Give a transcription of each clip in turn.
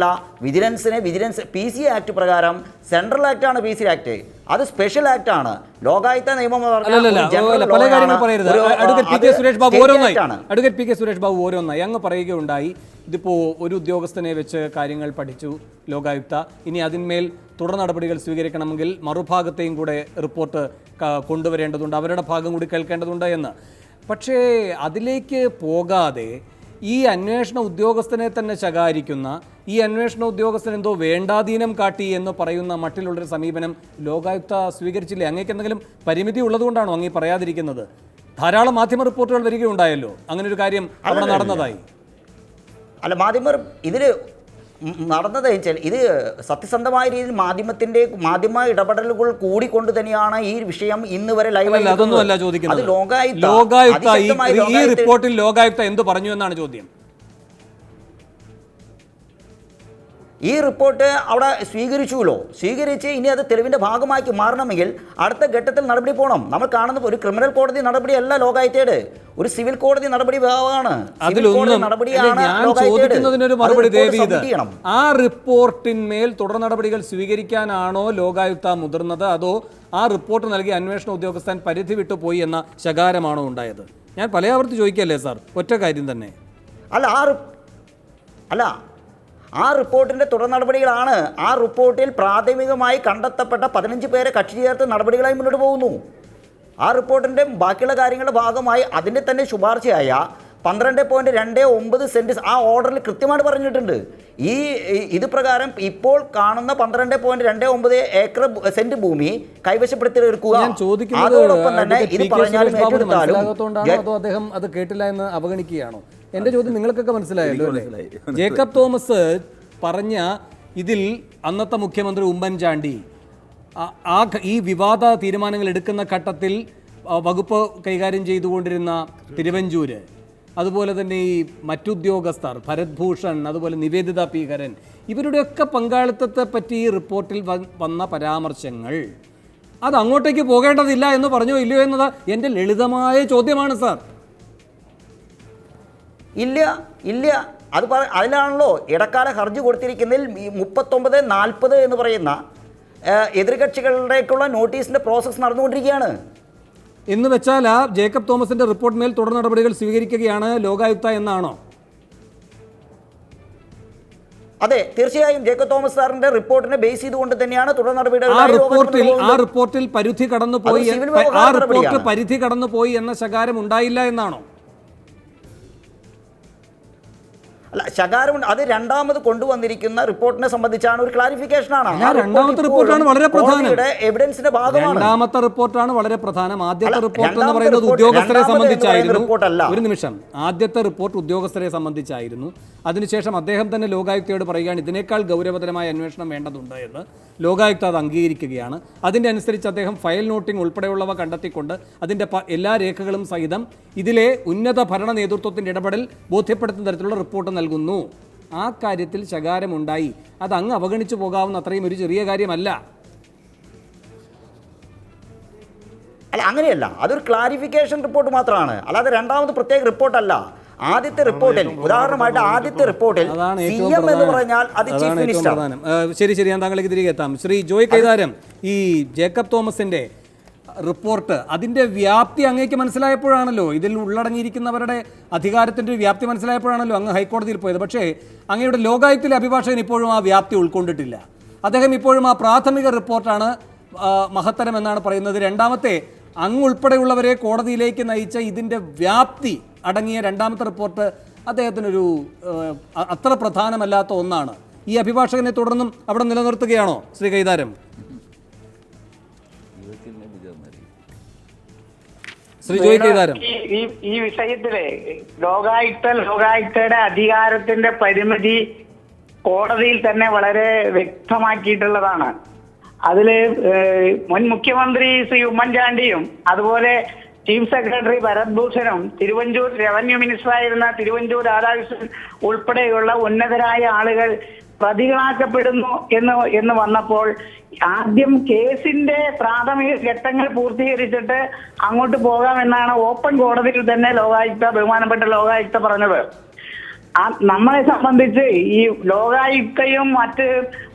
അല്ല വിജിലൻസിനെ vigilance P C act പ്രകാരം സെൻട്രൽ ആക്ട് ആണ് പി സി ആക്ട്. അത് സ്പെഷ്യൽ ആക്ട് ആണ്. ലോകായുക്ത നിയമം advocate P K Suresh Babu ഓരോന്നായി. അങ്ങ് പറയുകയുണ്ടായി ഇതിപ്പോ ഒരു ഉദ്യോഗസ്ഥനെ വെച്ച് കാര്യങ്ങൾ പഠിച്ചു ലോകായുക്ത. ഇനി അതിന്മേൽ തുടർ നടപടികൾ സ്വീകരിക്കണമെങ്കിൽ മറുഭാഗത്തെയും കൂടെ റിപ്പോർട്ട് കൊണ്ടുവരേണ്ടതുണ്ട്. അവരുടെ ഭാഗം കൂടി കേൾക്കേണ്ടതുണ്ട് എന്ന്. പക്ഷേ അതിലേക്ക് പോകാതെ ഈ അന്വേഷണ ഉദ്യോഗസ്ഥനെ തന്നെ ശകാരിക്കുന്ന ഈ അന്വേഷണ ഉദ്യോഗസ്ഥൻ എന്തോ വേണ്ടാധീനം കാട്ടി എന്ന് പറയുന്ന മട്ടിലുള്ളൊരു സമീപനം ലോകായുക്ത സ്വീകരിച്ചില്ലേ? അങ്ങേക്ക് എന്തെങ്കിലും പരിമിതി ഉള്ളതുകൊണ്ടാണോ അങ്ങേ പറയാതിരിക്കുന്നത്? ധാരാളം മാധ്യമ റിപ്പോർട്ടുകൾ വരികയുണ്ടായല്ലോ. അങ്ങനെ ഒരു കാര്യം അവിടെ നടന്നതായി. അല്ല മാധ്യമർ ഇതിൽ നടന്നത് വെച്ചാൽ ഇത് സത്യസന്ധമായ രീതിയിൽ മാധ്യമത്തിന്റെ മാധ്യമ ഇടപെടലുകൾ കൂടിക്കൊണ്ട് തന്നെയാണ് ഈ വിഷയം ഇന്ന് വരെ ലൈവ് അല്ല അതൊന്നും അല്ല ചോദിക്കുന്നത്. ലോകായുക്ത ഈ- റിപ്പോർട്ടിൽ ലോകായുക്ത എന്ത് പറഞ്ഞു എന്നാണ് ചോദ്യം? ഈ റിപ്പോർട്ട് അവിടെ സ്വീകരിച്ചുല്ലോ സ്വീകരിച്ച് ഇനി അത് തെളിവിന്റെ ഭാഗമാക്കി മാറണമെങ്കിൽ അടുത്ത ഘട്ടത്തിൽ നടപടി പോകണം നമ്മൾ കാണുന്ന ഒരു ക്രിമിനൽ കോടതി നടപടിയല്ല ലോകായത്തേട്. ഒരു സിവിൽ കോടതി നടപടി ഭാഗമാണ് നടപടിയാണ്. ആ റിപ്പോർട്ടിന്മേൽ തുടർ നടപടികൾ സ്വീകരിക്കാനാണോ ലോകായുക്ത മുതിർന്നത്? അതോ ആ റിപ്പോർട്ട് നൽകിയ അന്വേഷണ ഉദ്യോഗസ്ഥൻ പരിധി വിട്ടു പോയി എന്ന ശകാരമാണോ ഉണ്ടായത്? ഞാൻ പലയാവർത്തി ചോദിക്കല്ലേ സാർ? ഒറ്റ കാര്യം തന്നെ. അല്ല ആ അല്ല ആ റിപ്പോർട്ടിന്റെ തുടർ നടപടികളാണ് ആ റിപ്പോർട്ടിൽ പ്രാഥമികമായി കണ്ടെത്തപ്പെട്ട പതിനഞ്ച് പേരെ കക്ഷി ചേർത്ത് നടപടികളായി മുന്നോട്ട് പോകുന്നു. ആ റിപ്പോർട്ടിന്റെ ബാക്കിയുള്ള കാര്യങ്ങളുടെ ഭാഗമായി അതിന്റെ തന്നെ ശുപാർശയായ പന്ത്രണ്ട് പോയിന്റ് രണ്ട് ഒമ്പത് സെന്റ് ആ ഓർഡറിൽ കൃത്യമായിട്ട് പറഞ്ഞിട്ടുണ്ട്. ഈ ഇത് പ്രകാരം ഇപ്പോൾ കാണുന്ന പന്ത്രണ്ട് പോയിന്റ് രണ്ട് ഒമ്പത് ഏക്കർ സെന്റ് ഭൂമി കൈവശപ്പെടുത്തി എടുക്കുക. ഞാൻ ചോദിക്കുന്നത് അതോടൊപ്പം തന്നെ ഇത് പറഞ്ഞാലും ഏറ്റെടുത്താലും അദ്ദേഹം അത് കേട്ടില്ല എന്ന് അവഗണിക്കുകയാണോ? എന്റെ ചോദ്യം നിങ്ങൾക്കൊക്കെ മനസ്സിലായല്ലോ ജേക്കബ് തോമസ് പറഞ്ഞ ഇതിൽ അന്നത്തെ മുഖ്യമന്ത്രി ഉമ്മൻചാണ്ടി ആ- ആ ഈ വിവാദ തീരുമാനങ്ങൾ എടുക്കുന്ന ഘട്ടത്തിൽ വകുപ്പ് കൈകാര്യം ചെയ്തുകൊണ്ടിരുന്ന തിരുവഞ്ചൂര് അതുപോലെ തന്നെ ഈ മറ്റുദ്യോഗസ്ഥർ ഭരത് ഭൂഷൺ അതുപോലെ നിവേദിത പീകരൻ ഇവരുടെയൊക്കെ പങ്കാളിത്തത്തെ പറ്റി ഈ റിപ്പോർട്ടിൽ വന്ന പരാമർശങ്ങൾ അത് അങ്ങോട്ടേക്ക് പോകേണ്ടതില്ല എന്ന് പറഞ്ഞോ ഇല്ലയോ എന്നത് എന്റെ ലളിതമായ ചോദ്യമാണ് സാർ. ഇല്ല ഇല്ല. അത് പറ അതിലാണല്ലോ ഇടക്കാല ഹർജി കൊടുത്തിരിക്കുന്നതിൽ മുപ്പത്തൊമ്പത് നാൽപ്പത് എന്ന് പറയുന്ന ഏഹ്, എതിർകക്ഷികളുടേക്കുള്ള നോട്ടീസിന്റെ പ്രോസസ്സ് നടന്നുകൊണ്ടിരിക്കുകയാണ്. എന്ന് വെച്ചാൽ ആ ജേക്കബ് തോമസിന്റെ റിപ്പോർട്ട് മേൽ തുടർ നടപടികൾ സ്വീകരിക്കുകയാണ് ലോകായുക്ത എന്നാണോ? അതെ തീർച്ചയായും ജേക്കബ് തോമസ് സാറിന്റെ റിപ്പോർട്ടിനെ ബേസ് ചെയ്തുകൊണ്ട് തന്നെയാണ് തുടർ നടപടികൾ ആ റിപ്പോർട്ടിൽ ആ റിപ്പോർട്ടിൽ പരിധി കടന്നു പോയി ആ റിപ്പോർട്ട് പരിധി പരിധി കടന്നുപോയി എന്ന ശകാരം ഉണ്ടായില്ല എന്നാണോ? അല്ല ശകാരം അത് രണ്ടാമത് കൊണ്ടുവന്നിരിക്കുന്ന റിപ്പോർട്ടിനെ സംബന്ധിച്ചാണ് ഒരു ക്ലാരിഫിക്കേഷൻ ആണ്. രണ്ടാമത്തെ റിപ്പോർട്ടാണ് വളരെ പ്രധാനം. എവിഡൻസിന്റെ ഭാഗമാണ്. രണ്ടാമത്തെ റിപ്പോർട്ടാണ് വളരെ പ്രധാനം. ആദ്യത്തെ റിപ്പോർട്ട് എന്ന് പറയുന്നത് ഉദ്യോഗസ്ഥരെ സംബന്ധിച്ചായിരുന്നു. ഒരു നിമിഷം. ആദ്യത്തെ റിപ്പോർട്ട് ഉദ്യോഗസ്ഥരെ സംബന്ധിച്ചായിരുന്നു. അതിനുശേഷം അദ്ദേഹം തന്നെ ലോകായുക്തയോട് പറയുകയാണ് ഇതിനേക്കാൾ ഗൗരവതരമായ അന്വേഷണം വേണ്ടതുണ്ട് എന്ന്. ലോകായുക്ത അത് അംഗീകരിക്കുകയാണ്. അതിന്റെ അനുസരിച്ച് അദ്ദേഹം ഫയൽ നോട്ടിംഗ് ഉൾപ്പെടെയുള്ളവ കണ്ടെത്തിക്കൊണ്ട് അതിന്റെ എല്ലാ രേഖകളും സഹിതം ഇതിലെ ഉന്നത ഭരണ നേതൃത്വത്തിന്റെ ഇടപെടൽ ബോധ്യപ്പെടുത്തുന്ന തരത്തിലുള്ള റിപ്പോർട്ട് നൽകുന്നു. ആ കാര്യത്തിൽ ശകാരമുണ്ടായി. അത് അങ്ങ് അവഗണിച്ചു പോകാവുന്ന അത്രയും ഒരു ചെറിയ കാര്യമല്ല. അല്ല അങ്ങനെയല്ല. അതൊരു ക്ലാരിഫിക്കേഷൻ റിപ്പോർട്ട് മാത്രമാണ്. അല്ലാതെ രണ്ടാമത് പ്രത്യേക റിപ്പോർട്ടല്ല. ആദ്യത്തെ റിപ്പോർട്ടിൽ ഉദാഹരണമായിട്ട് ആദ്യത്തെ റിപ്പോർട്ടിൽ സി എം എന്ന് പറഞ്ഞാൽ അത് ചീഫ് അതാണ് മിനിസ്റ്റർ. ശരി ശരി ഞാൻ താങ്കളേക്ക് തിരികെ എത്താം. ശ്രീ ജോയ് കൈതാരം ഈ ജേക്കബ് തോമസിന്റെ റിപ്പോർട്ട്. അതിന്റെ വ്യാപ്തി അങ്ങേക്ക് മനസ്സിലായപ്പോഴാണല്ലോ. ഇതിൽ ഉള്ളടങ്ങിയിരിക്കുന്നവരുടെ അധികാരത്തിന്റെ ഒരു വ്യാപ്തി മനസ്സിലായപ്പോഴാണല്ലോ അങ്ങ് ഹൈക്കോടതിയിൽ പോയത്. പക്ഷേ അങ്ങയുടെ ലോകായുക്തിലെ അഭിഭാഷകൻ ഇപ്പോഴും ആ വ്യാപ്തി ഉൾക്കൊണ്ടിട്ടില്ല. അദ്ദേഹം ഇപ്പോഴും ആ പ്രാഥമിക റിപ്പോർട്ടാണ് മഹത്തരം എന്നാണ് പറയുന്നത്. രണ്ടാമത്തെ അങ്ങ് ഉൾപ്പെടെയുള്ളവരെ കോടതിയിലേക്ക് നയിച്ച ഇതിന്റെ വ്യാപ്തി അടങ്ങിയ രണ്ടാമത്തെ റിപ്പോർട്ട് അദ്ദേഹത്തിനൊരു അത്ര പ്രധാനമല്ലാത്ത ഒന്നാണ്. ഈ അഭിഭാഷകനെ തുടർന്നും അവിടെ നിലനിർത്തുകയാണോ ശ്രീ കൈതാരം? ശ്രീ ജോയ് കൈതാരം ഈ ഈ- ഈ വിഷയത്തിൽ ലോകായുക്ത ലോകായുക്തയുടെ അധികാരത്തിന്റെ പരിമിതി കോടതിയിൽ തന്നെ വളരെ വ്യക്തമാക്കിയിട്ടുള്ളതാണ്. അതിൽ മുൻ മുഖ്യമന്ത്രി ശ്രീ ഉമ്മൻചാണ്ടിയും അതുപോലെ ചീഫ് സെക്രട്ടറി ഭരത് ഭൂഷണും തിരുവഞ്ചൂർ റവന്യൂ മിനിസ്റ്ററായിരുന്ന തിരുവഞ്ചൂർ രാധാകൃഷ്ണൻ ഉൾപ്പെടെയുള്ള ഉന്നതരായ ആളുകൾ പ്രതികളാക്കപ്പെടുന്നു എന്ന് എന്ന് വന്നപ്പോൾ ആദ്യം കേസിന്റെ പ്രാഥമിക ഘട്ടങ്ങൾ പൂർത്തീകരിച്ചിട്ട് അങ്ങോട്ട് പോകാമെന്നാണ് ഓപ്പൺ കോടതിയിൽ തന്നെ ലോകായുക്ത ബഹുമാനപ്പെട്ട ലോകായുക്ത പറഞ്ഞത്. ആ നമ്മളെ സംബന്ധിച്ച് ഈ ലോകായുക്തയും മറ്റ്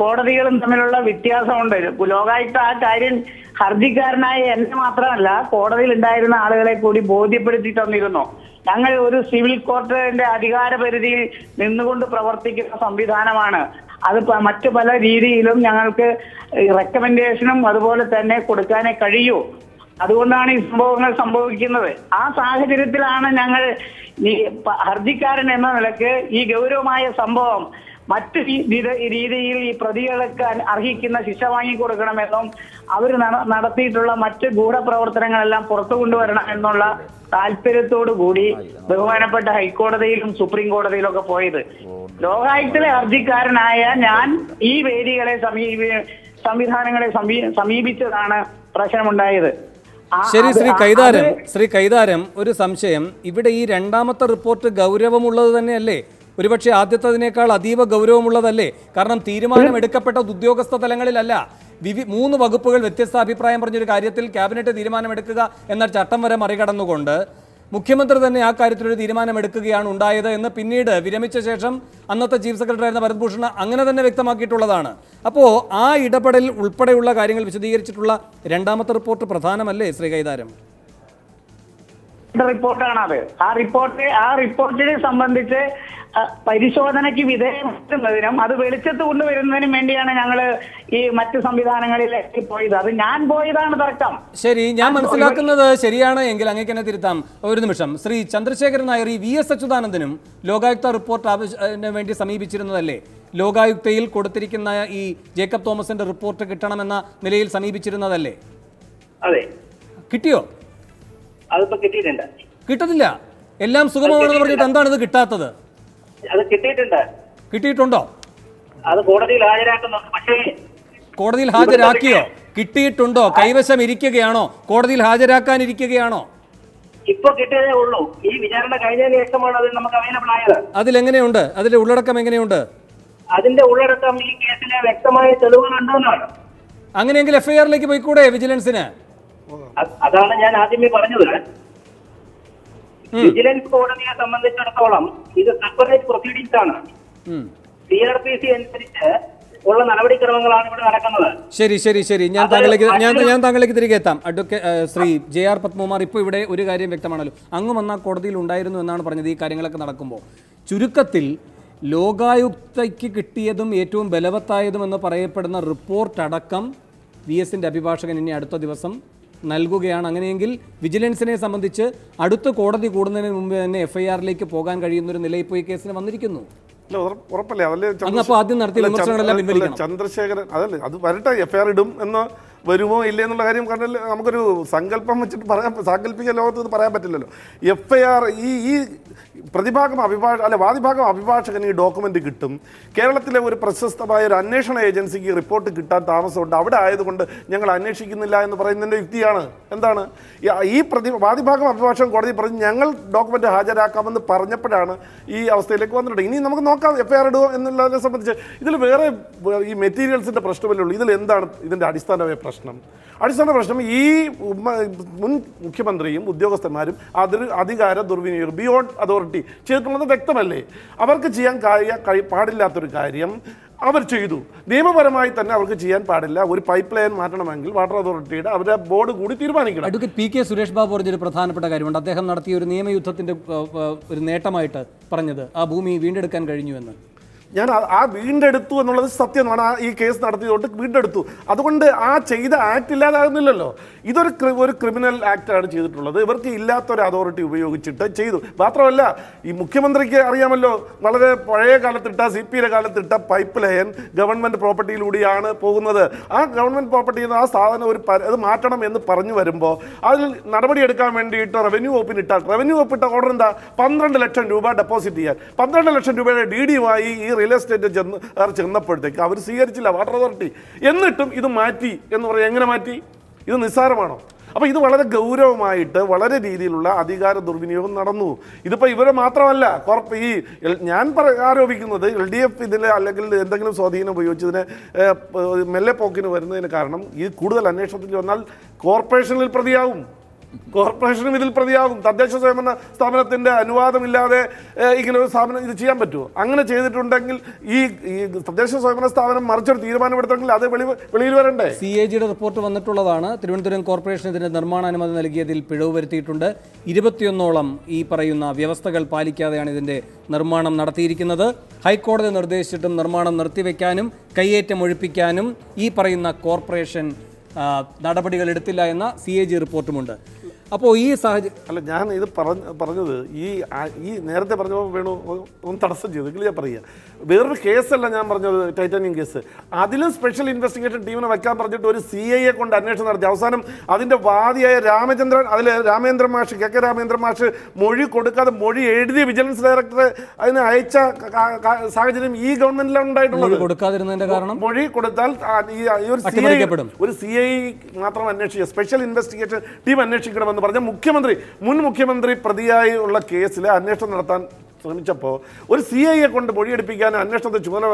കോടതികളും തമ്മിലുള്ള വ്യത്യാസമുണ്ട്. ലോകായുക്ത ആ കാര്യം ഹർജിക്കാരനായ എന്നെ മാത്രമല്ല കോടതിയിൽ ഉണ്ടായിരുന്ന ആളുകളെ കൂടി ബോധ്യപ്പെടുത്തി തന്നിരുന്നു. ഞങ്ങൾ ഒരു സിവിൽ കോർട്ടിന്റെ അധികാര പരിധിയിൽ നിന്നുകൊണ്ട് പ്രവർത്തിക്കുന്ന സംവിധാനമാണ്. അത് മറ്റു പല രീതിയിലും ഞങ്ങൾക്ക് റെക്കമെൻഡേഷനും അതുപോലെ തന്നെ കൊടുക്കാനേ കഴിയൂ. അതുകൊണ്ടാണ് ഈ സംഭവങ്ങൾ സംഭവിക്കുന്നത്. ആ സാഹചര്യത്തിലാണ് ഞങ്ങൾ ഹർജിക്കാരൻ എന്ന നിലയ്ക്ക് ഈ ഗൗരവമായ സംഭവം മറ്റു രീതിയിൽ ഈ പ്രതികൾക്ക് അർഹിക്കുന്ന ശിക്ഷ വാങ്ങിക്കൊടുക്കണമെന്നും അവർ നടത്തിയിട്ടുള്ള മറ്റ് ഗൂഢപ്രവർത്തനങ്ങളെല്ലാം പുറത്തു കൊണ്ടുവരണം എന്നുള്ള താല്പര്യത്തോടു കൂടി ബഹുമാനപ്പെട്ട ഹൈക്കോടതിയിലും സുപ്രീം കോടതിയിലും ഒക്കെ പോയത്. ലോകായുക്തിലെ ഹർജിക്കാരനായ ഞാൻ ഈ വേദികളെ സമീപി സംവിധാനങ്ങളെ സമീപിച്ചതാണ് പ്രശ്നമുണ്ടായത്. ശരി ശ്രീ കൈതാരം. ശ്രീ കൈതാരം ഒരു സംശയം. ഇവിടെ ഈ രണ്ടാമത്തെ റിപ്പോർട്ട് ഗൗരവമുള്ളത് തന്നെയല്ലേ? ഒരുപക്ഷെ ആദ്യത്തതിനേക്കാൾ അതീവ ഗൗരവമുള്ളതല്ലേ? കാരണം തീരുമാനം എടുക്കപ്പെട്ടത് ഉദ്യോഗസ്ഥ തലങ്ങളിലല്ല. വിവി മൂന്ന് വകുപ്പുകൾ വ്യത്യസ്ത അഭിപ്രായം പറഞ്ഞൊരു കാര്യത്തിൽ ക്യാബിനറ്റ് തീരുമാനമെടുക്കുക എന്ന ചട്ടം വരെ മറികടന്നുകൊണ്ട് മുഖ്യമന്ത്രി തന്നെ ആ കാര്യത്തിലൊരു തീരുമാനമെടുക്കുകയാണ് ഉണ്ടായത് എന്ന് പിന്നീട് വിരമിച്ച ശേഷം അന്നത്തെ ചീഫ് സെക്രട്ടറി ആയിരുന്ന ഭരത് ഭൂഷൺ അങ്ങനെ തന്നെ വ്യക്തമാക്കിയിട്ടുള്ളതാണ്. അപ്പോൾ ആ ഇടപെടൽ ഉൾപ്പെടെയുള്ള കാര്യങ്ങൾ വിശദീകരിച്ചിട്ടുള്ള രണ്ടാമത്തെ റിപ്പോർട്ട് പ്രധാനമല്ലേ ശ്രീ കൈതാരം? റിപ്പോർട്ടാണ് അത് ആ റിപ്പോർട്ട് ആ റിപ്പോർട്ടിനെ സംബന്ധിച്ച് പരിശോധനയ്ക്ക് വിധേയമാക്കുന്നതിനും അത് വെളിച്ചത്ത് കൊണ്ടുവരുന്നതിനും വേണ്ടിയാണ് ഞങ്ങൾ ഈ മറ്റു സംവിധാനങ്ങളിലേക്ക് പോയത് അത് ഞാൻ പോയതാണ് തർക്കം. ശരി ഞാൻ മനസ്സിലാക്കുന്നത് ശരിയാണ് എങ്കിൽ അങ്ങേക്ക് എന്നെ തിരുത്താം. ഒരു നിമിഷം. ശ്രീ ചന്ദ്രശേഖരൻ നായർ ഈ വി എസ് അച്യുതാനന്ദനും ലോകായുക്ത റിപ്പോർട്ട് ആവശ്യത്തിന് വേണ്ടി സമീപിച്ചിരുന്നതല്ലേ? ലോകായുക്തയിൽ കൊടുത്തിരിക്കുന്ന ഈ ജേക്കബ് തോമസിന്റെ റിപ്പോർട്ട് കിട്ടണമെന്ന നിലയിൽ സമീപിച്ചിരുന്നതല്ലേ? അതെ. കിട്ടിയോ? അതിപ്പോ കിട്ടിയിട്ടുണ്ട്. കിട്ടത്തില്ല. എല്ലാം സുഗമമാണെന്ന് പറഞ്ഞിട്ട് എന്താണ് ഇത് കിട്ടാത്തത്? അത് കിട്ടിയിട്ടുണ്ട്. കിട്ടിയിട്ടുണ്ടോ? അത് കോടതിയിൽ ഹാജരാക്കുന്നുണ്ട് പക്ഷേ കോടതിയിൽ ഹാജരാക്കിയോ? കിട്ടിയിട്ടുണ്ടോ? കൈവശം ഇരിക്കുകയാണോ? കോടതിയിൽ ഹാജരാക്കാൻ ഇരിക്കുകയാണോ ഇപ്പൊ കിട്ടിയതേ ഉള്ളൂ. ഈ വിചാരണ കഴിഞ്ഞതിന് ശേഷമാണ് അത് നമുക്ക് അവൈലബിൾ ആയത്. അതിലെങ്ങനെയുണ്ട്? അതിന്റെ ഉള്ളടക്കം എങ്ങനെയുണ്ട്? അതിന്റെ ഉള്ളടക്കം ഈ കേസിലെ വ്യക്തമായ തെളിവുകളുണ്ടെന്നാണ്. അങ്ങനെയെങ്കിൽ എഫ്ഐആറിലേക്ക് പോയിക്കൂടെ വിജിലൻസിന്? അതാണ് ഞാൻ ആദ്യമേ പറഞ്ഞത്. വിജിലൻസ് കോടതിയെ സംബന്ധിച്ചിടത്തോളം ഇത് സെപ്പറേറ്റ് പ്രൊസീഡിംഗ്സ് ആണ്. സി ആർ പി സി അനുസരിച്ച് ഉള്ള നടപടിക്രമങ്ങളാണ് ഇവിടെ നടക്കുന്നത്. ശരി ശരി ശരി. ഞാൻ താങ്കളേക്ക് ഞാൻ ഞാൻ താങ്കളിലേക്ക് തിരികെ എത്താം. Advocate Shri J R Padmakumar ഇപ്പോൾ ഇവിടെ ഒരു കാര്യം വ്യക്തമാണല്ലോ. അങ്ങ് വന്ന കോടതിയിൽ ഉണ്ടായിരുന്നു എന്നാണ് പറഞ്ഞത് ഈ കാര്യങ്ങളൊക്കെ നടക്കുമ്പോൾ ചുരുക്കത്തിൽ ലോകായുക്തയ്ക്ക് കിട്ടിയതും ഏറ്റവും ബലവത്തായതും എന്ന് പറയപ്പെടുന്ന റിപ്പോർട്ട് അടക്കം വി എസിന്റെ അഭിഭാഷകൻ ഇനി അടുത്ത ദിവസം നൽകുകയാണ്. അങ്ങനെയെങ്കിൽ വിജിലൻസിനെ സംബന്ധിച്ച് അടുത്ത കോടതി കൂടുന്നതിന് മുമ്പ് തന്നെ എഫ് ഐ ആറിലേക്ക് പോകാൻ കഴിയുന്ന ഒരു നിലയിൽ പോയി ഈ കേസിന് വന്നിരിക്കുന്നു. ഉറപ്പല്ലേ? അതല്ലേ ചന്ദ്രശേഖരൻ അതല്ലേ? അത് വരട്ടെ എഫ്ഐആർ ഇടും എന്ന് വരുമോ ഇല്ലേ എന്നുള്ള കാര്യം കണ്ടല്ലേ നമുക്കൊരു സങ്കല്പം വെച്ചിട്ട് പറയാൻ സാങ്കല്പിക ലോകത്ത് ഇത് പറയാൻ പറ്റില്ലല്ലോ. എഫ് ഐ ആർ ഈ ഈ പ്രതിഭാഗം അഭിഭാഷ അല്ല വാദിഭാഗം അഭിഭാഷകന് ഈ ഡോക്യുമെന്റ് കിട്ടും. കേരളത്തിലെ ഒരു പ്രശസ്തമായ ഒരു അന്വേഷണ ഏജൻസിക്ക് റിപ്പോർട്ട് കിട്ടാൻ താമസമുണ്ട്. അവിടെ ആയതുകൊണ്ട് ഞങ്ങൾ അന്വേഷിക്കുന്നില്ല എന്ന് പറയുന്നതിന്റെ യുക്തിയാണ്. എന്താണ്? ഈ- പ്രതി വാദിഭാഗം അഭിഭാഷകൻ കോടതി പറഞ്ഞ് ഞങ്ങൾ ഡോക്യുമെന്റ് ഹാജരാക്കാമെന്ന് പറഞ്ഞപ്പോഴാണ് ഈ അവസ്ഥയിലേക്ക് വന്നിട്ടുണ്ട് ഇനി നമുക്ക് നോക്കാം എഫ് ഐ ആർ ഇടുക എന്നുള്ളതിനെ സംബന്ധിച്ച്. ഇതിൽ വേറെ ഈ മെറ്റീരിയൽസിന്റെ പ്രശ്നമല്ലേ ഉള്ളൂ. ഇതിൽ എന്താണ് ഇതിന്റെ അടിസ്ഥാനമായ പ്രശ്നം? അടിസ്ഥാന പ്രശ്നം ഈ മുൻ മുഖ്യമന്ത്രിയും ഉദ്യോഗസ്ഥന്മാരും അതിൽ അധികാര ദുർവിനിയോഗം ബിയോണ്ട് അതോറിറ്റി ചെയ്തിട്ടുള്ളത് വ്യക്തമല്ലേ? അവർക്ക് ചെയ്യാൻ കഴിയ കഴി- പാടില്ലാത്തൊരു കാര്യം അവർ ചെയ്തു. നിയമപരമായി തന്നെ അവർക്ക് ചെയ്യാൻ പാടില്ല. ഒരു പൈപ്പ് ലൈൻ മാറ്റണമെങ്കിൽ വാട്ടർ അതോറിറ്റിയുടെ അവരുടെ ബോർഡ് കൂടി തീരുമാനിക്കണം. Advocate P K Suresh Babu പറഞ്ഞൊരു പ്രധാനപ്പെട്ട കാര്യമുണ്ട്. അദ്ദേഹം നടത്തിയ ഒരു നിയമയുദ്ധത്തിന്റെ ഒരു നേട്ടമായിട്ട് പറഞ്ഞത് ആ ഭൂമി വീണ്ടെടുക്കാൻ കഴിഞ്ഞു എന്ന് ഞാൻ ആ- വീണ്ടെടുത്തു എന്നുള്ളത് സത്യമാണ്. ആ ഈ കേസ് നടത്തിയതുകൊണ്ട് വീണ്ടെടുത്തു. അതുകൊണ്ട് ആ ചെയ്ത ആക്ട് ഇല്ലാതാകുന്നില്ലല്ലോ. ഇതൊരു ഒരു ക്രിമിനൽ ആക്റ്റാണ് ചെയ്തിട്ടുള്ളത്. ഇവർക്ക് ഇല്ലാത്തൊരു അതോറിറ്റി ഉപയോഗിച്ചിട്ട് ചെയ്തു. മാത്രമല്ല ഈ മുഖ്യമന്ത്രിക്ക് അറിയാമല്ലോ വളരെ പഴയ കാലത്തിട്ട സി പിയുടെ കാലത്തിട്ട പൈപ്പ് ലൈൻ ഗവൺമെന്റ് പ്രോപ്പർട്ടിയിലൂടെയാണ് പോകുന്നത്. ആ ഗവൺമെന്റ് പ്രോപ്പർട്ടിയിൽ നിന്ന് ആ സാധനം ഒരു അത് മാറ്റണം എന്ന് പറഞ്ഞു വരുമ്പോൾ അതിൽ നടപടിയെടുക്കാൻ വേണ്ടിയിട്ട് റവന്യൂ വകുപ്പിന് ഇട്ടാൽ റവന്യൂ വകുപ്പിട്ട ഓർഡർ എന്താ? പന്ത്രണ്ട് ലക്ഷം രൂപ ഡെപ്പോസിറ്റ് ചെയ്യാൻ. പന്ത്രണ്ട് ലക്ഷം രൂപയുടെ ഡി ഡിയുമായി ഈ റിയൽ എസ്റ്റേറ്റ് ചെന്ന് ചെന്നപ്പോഴത്തേക്ക് അവർ സ്വീകരിച്ചില്ല വാട്ടർ അതോറിറ്റി എന്നിട്ടും ഇത് മാറ്റി എന്ന് പറയാം. എങ്ങനെ മാറ്റി? ഇത് നിസ്സാരമാണോ? അപ്പോൾ ഇത് വളരെ ഗൗരവമായിട്ട് വളരെ രീതിയിലുള്ള അധികാര ദുർവിനിയോഗം നടന്നു. ഇതിപ്പോൾ ഇവരെ മാത്രമല്ല കുറപ്പ് ഈ ഞാൻ ആരോപിക്കുന്നത് എൽ ഡി എഫ് ഇതിൽ അല്ലെങ്കിൽ എന്തെങ്കിലും സ്വാധീനം ഉപയോഗിച്ചതിന് മെല്ലെ പോക്കിന് വരുന്നതിന് കാരണം ഇത് കൂടുതൽ അന്വേഷണത്തിൽ വന്നാൽ കോർപ്പറേഷനിൽ പ്രതിയാവും. കോർപ്പറേഷനും ഇതിൽ പ്രതിയാകും. തദ്ദേശ സ്വയംഭരണ സ്ഥാപനത്തിന്റെ അനുവാദമില്ലാതെ ഇങ്ങനെ ഒരു സ്ഥാപനം ഇത് ചെയ്യാൻ പറ്റുമോ? അങ്ങനെ ചെയ്തിട്ടുണ്ടെങ്കിൽ ഈ തദ്ദേശ സ്വയംഭരണ സ്ഥാപനം മറിച്ചൊരു തീരുമാനമെടുത്തെങ്കിൽ അത് വെളി വെളിയിൽ വരണ്ടേ? സി എ ജിയുടെ റിപ്പോർട്ട് വന്നിട്ടുള്ളതാണ്. തിരുവനന്തപുരം കോർപ്പറേഷൻ ഇതിന് നിർമ്മാണാനുമതി നൽകിയതിൽ പിഴവ് വരുത്തിയിട്ടുണ്ട് ഇരുപത്തിയൊന്നോളം ഈ പറയുന്ന വ്യവസ്ഥകൾ പാലിക്കാതെയാണ് ഇതിന്റെ നിർമ്മാണം നടത്തിയിരിക്കുന്നത്. ഹൈക്കോടതി നിർദ്ദേശിച്ചിട്ടും നിർമ്മാണം നിർത്തിവെക്കാനും കയ്യേറ്റം ഒഴിപ്പിക്കാനും ഈ പറയുന്ന കോർപ്പറേഷൻ നടപടികൾ എടുത്തില്ല എന്ന സി റിപ്പോർട്ടുമുണ്ട്. അപ്പോൾ ഈ സാഹചര്യം അല്ല ഞാൻ ഇത് പറഞ്ഞ പറഞ്ഞത് ഈ ഈ നേരത്തെ പറഞ്ഞപ്പോൾ വേണു ഒന്ന് തടസ്സം ചെയ്തു എങ്കിൽ ഞാൻ പറയുക. വേറൊരു കേസല്ല ഞാൻ പറഞ്ഞത് ടൈറ്റാനിയം കേസ്. അതിലും സ്പെഷ്യൽ ഇൻവെസ്റ്റിഗേഷൻ ടീമിനെ വയ്ക്കാൻ പറഞ്ഞിട്ട് ഒരു സി ഐയെ കൊണ്ട് അന്വേഷണം നടത്തി. അവസാനം അതിന്റെ വാദിയായ രാമചന്ദ്രൻ അതിൽ രാമേന്ദ്ര മാഷ് കെ കെ രാമേന്ദ്ര മാഷ് മൊഴി കൊടുക്കാതെ മൊഴി എഴുതിയ വിജിലൻസ് ഡയറക്ടറെ അതിന് അയച്ച സാഹചര്യം ഈ ഗവൺമെന്റിലാണ് ഉണ്ടായിട്ടുള്ളത്. മൊഴി കൊടുക്കാതിരുന്നതിന്റെ കാരണം? മൊഴി കൊടുത്താൽ ഈ ഈ ഒരു സി ഐ ഒരു സി ഐ മാത്രം അന്വേഷിക്കുക സ്പെഷ്യൽ ഇൻവെസ്റ്റിഗേഷൻ ടീം അന്വേഷിക്കണമെന്ന് പറഞ്ഞ മുഖ്യമന്ത്രി മുൻ മുഖ്യമന്ത്രി പ്രതിയായി ഉള്ള കേസിൽ അന്വേഷണം നടത്താൻ ശ്രമിച്ചപ്പോൾ ഒരു സി ഐയെ കൊണ്ട് മൊഴിയെടുപ്പിക്കാനും അന്വേഷണത്തെ ചുമതല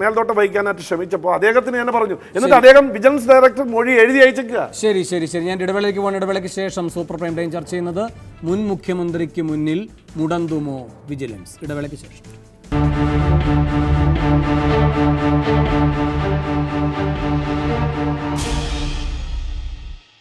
മേൽനോട്ടം വഹിക്കാനായിട്ട് ശ്രമിച്ചപ്പോൾ അദ്ദേഹത്തിന് തന്നെ പറഞ്ഞു. എന്നിട്ട് അദ്ദേഹം വിജിലൻസ് ഡയറക്ടർ മൊഴി എഴുതി അയച്ചേക്കുക ശരി ശരി ശരി. ഞാൻ ഇടവേളയ്ക്ക് പോകുന്ന ഇടവേളയ്ക്ക് ശേഷം സൂപ്പർ പ്രൈം ടൈം ചർച്ച ചെയ്യുന്നത് മുൻ മുഖ്യമന്ത്രിക്ക് മുന്നിൽ മുടന്തുമോ വിജിലൻസ്? ഇടവേളയ്ക്ക് ശേഷം.